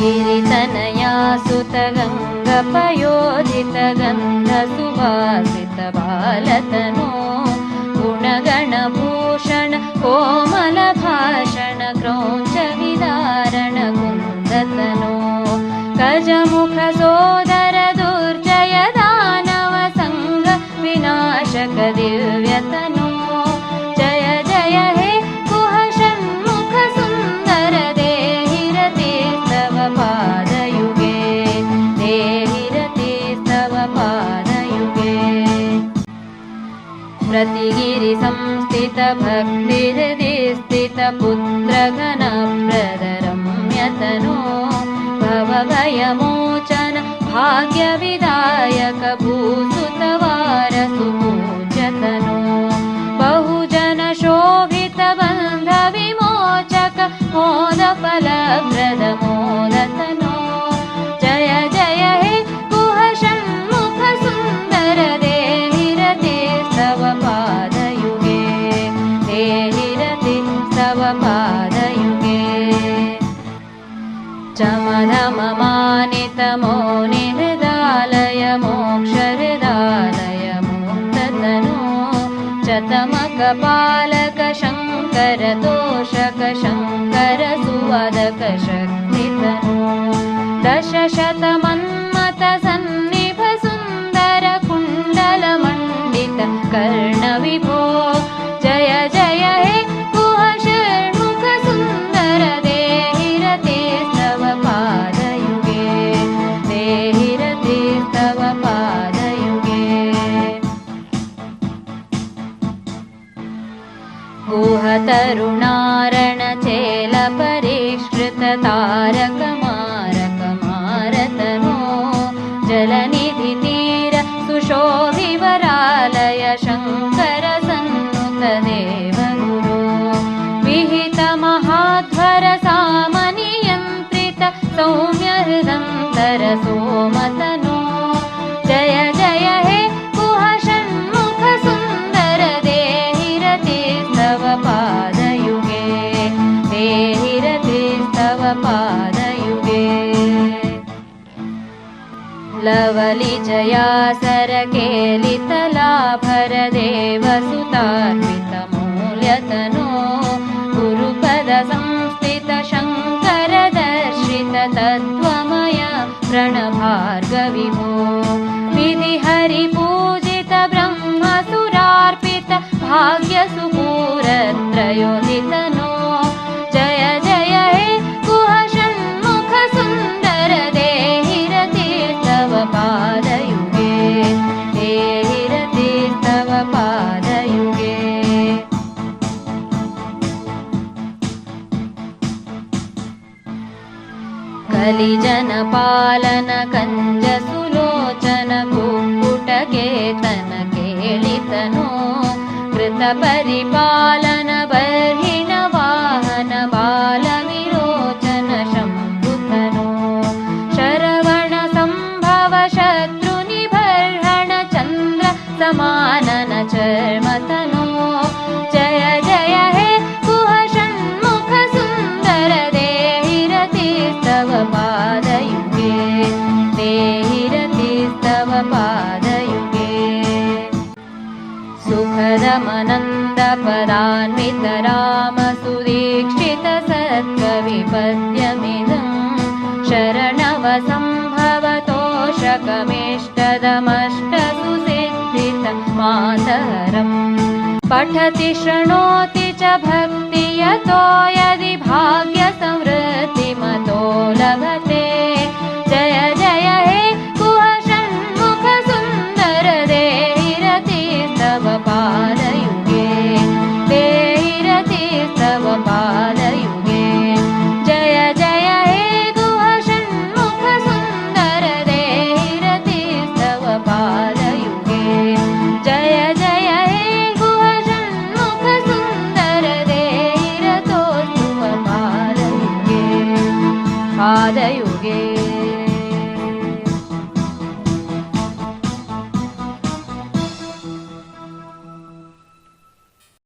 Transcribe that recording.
गिरितनया सुतगङ्गपयोजितगन्धसुभासितबालतनो गुणगणभूषण कोमलभाषण क्रौञ्च विदारण कुन्दतनो गजमुख प्रतिगिरिसंस्थितभक्तिहृदि स्थितपुत्रघनप्रदरम्यतनो भवभयमोचन भाग्यविदायक पादयुगे चमनममानितमो निहृदालय मोक्षहृदालय मुक्ततनो चतमकपालक शङ्कर तोषक शङ्कर सुवदक शक्तितनो दशशतमन्मथ सन्निभ सुन्दर कुण्डलमण्डित कर्णविभो तारकमारकमारतनो जलनिधितीर सुशोभिवरालय शङ्कर सन्नुत देवगुरो विहित महाध्वर सामनियन्त्रित सौम्य लवलिजयासरकेलितलाभर देवसुतार्पितमूल्यतनो गुरुपद संस्थित शङ्कर दर्शित विधिहरिपूजित ब्रह्मसुरार्पित भाग्यसुपूरत्रयोदितनो कलिजनपालन कञ्जसुलोचन कुक्कुटकेतन केलितनो कृतपरिपालन तव पादयुगे सुखदमनन्दपदान्वित राम सुदीक्षित सत्त्वविपद्यमिदम् शरणव सम्भवतोषकमिष्टदमष्ट सुसिद्धित मातरम्। पठति शृणोति च भक्ति यतो यदि भाग्यसंवृत्तिमतो लभते forget.